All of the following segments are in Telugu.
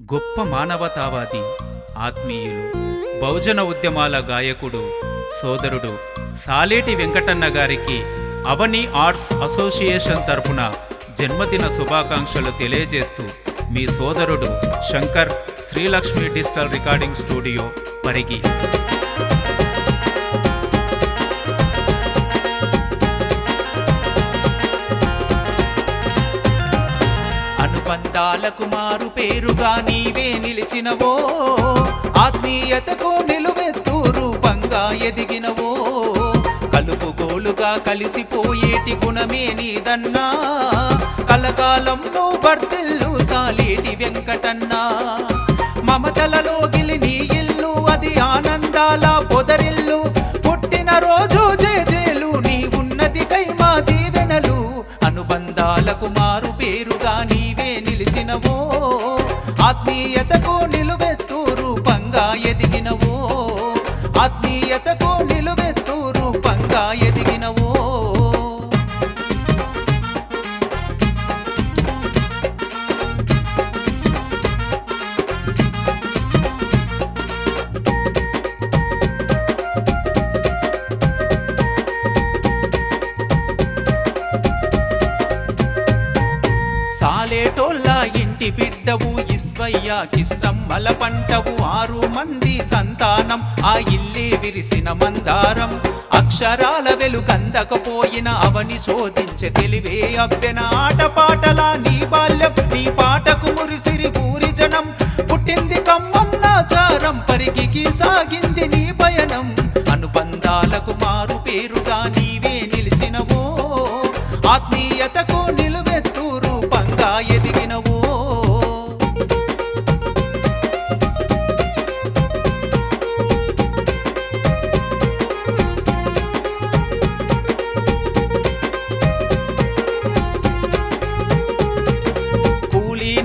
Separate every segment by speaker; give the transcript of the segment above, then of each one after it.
Speaker 1: గొప్ప మానవతావాది ఆత్మీయులు బహుజన ఉద్యమాల గాయకుడు సోదరుడు సాలేటి వెంకటన్న గారికి అవని ఆర్ట్స్ అసోసియేషన్ తరపున జన్మదిన శుభాకాంక్షలు తెలియజేస్తూ మీ సోదరుడు Shankar Srilakshmi digital recording studio Parigi
Speaker 2: అనుబంధాలకు మారు పేరుగా నీవే నిలిచినవో ఆత్మీయతకు నిలువెత్తు రూపంగా ఎదిగినవో కలుపుగోలుగా కలిసిపోయేటి గుణమే నీదన్నా కలకాలంలో బర్తిల్లు సాలేటి వెంకటన్నా. మమతలలో గిలిని ఇల్లు అది ఆనందాల పొదరిల్లు పుట్టిన రోజు జేజేలు నీ ఉన్నతికై మా దీవెనలు అనుబంధాలకు మారు పేరు ఎదిగినవో? ఆత్మీయతకు నిలువెత్తు రూపంగా ఎదిగినవో? ఆత్మీయతకు నిలువెత్తు రూపంగా ఎదిగినవో? ఇంటి బిడ్డవు ఇస్వయ్యాకిష్టమ్మల పంటవు ఆరు మంది సంతానం. ఆ ఇల్లే విరిసిన మందారం. అక్షరాల వెలుగందకపోయిన అవని శోధించే తెలివే అబ్బెన ఆటపాటల నీ బాల్యం నీ పాటకు మురిసిరి ఊరి జనం. పుట్టింది కమ్మం నాచారం పరిగికి సాగింది నీ పయనం. అనుబంధాలకు మారు పేరుగా నీవే నిలిచినవో. ఆత్మీయతకు నిలువెత్తు రూపంగా ఎదిగినవో.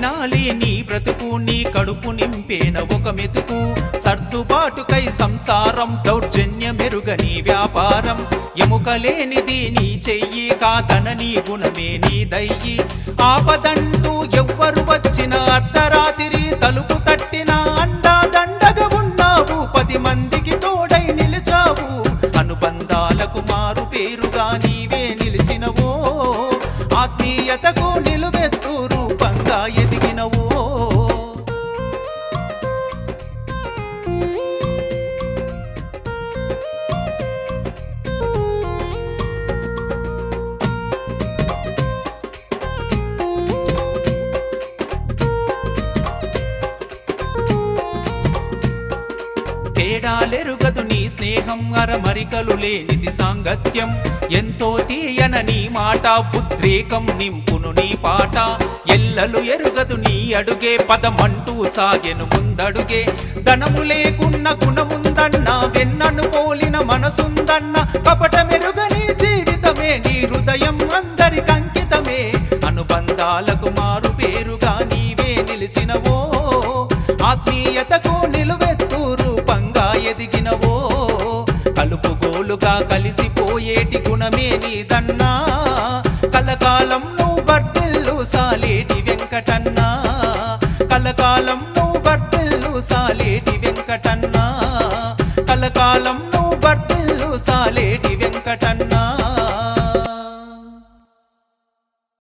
Speaker 2: తినాలి నీ బ్రతుకు నీ కడుపు నింపేన ఒక మెతుకు. సర్దుబాటుకై సంసారం దౌర్జన్య మెరుగని వ్యాపారం. ఎముకలేనిది నీ చెయ్యి కాదన నీ గుణమే నీ దయ్యి. ఆపదంటూ ఎవ్వరు వచ్చిన అర్ధరాతిరి తేడాలెరుగదు నీ స్నేహం అరమరికలు లేనిది సాంగత్యం. ఎంతో తీయన నీ మాట ఉద్రేకం నింపును నీ పాట. ఎల్లలు ఎరుగదు నీ అడుగే పదమంటూ సాగెను ముందడుగే. ధనము లేకున్న గుణముందన్న వెన్నను పోలిన మనసుందన్న. కపట మెరుగని జీవితమే నీ హృదయం అందరికంకితమే అనుబంధాలకు మారు పేరుగా నీవే నిలిచినవో. ఆత్మీయతకు ఎదిగినవో కలుపుగోలుగా కలిసిపోయేటి గుణమే నీదన్నా. కలకాలం నువ్వు వర్తిల్లు సాలేటి వెంకటన్నా. కలకాలం నువ్వు వర్తిల్లు సాలేటి వెంకటన్నా. కలకాలం